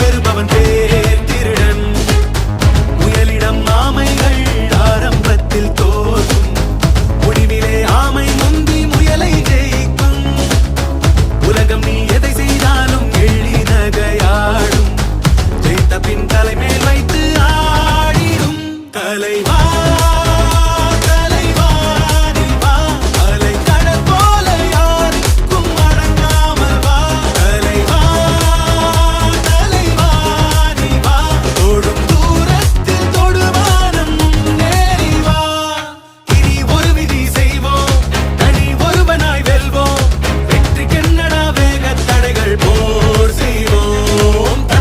பெறுபவன் பேர் திருடன். முயலிடம் ஆமைகள் ஆரம்பத்தில் தோறும் முடிவிலே ஆமை முந்தி முயலை ஜெயிக்கும். உலகம் நீ எதை செய்தாலும் எள்ளி நகையாடும். ஜெயித்த பின் தலைமேல் வைத்து ஆடிடும் தலைவா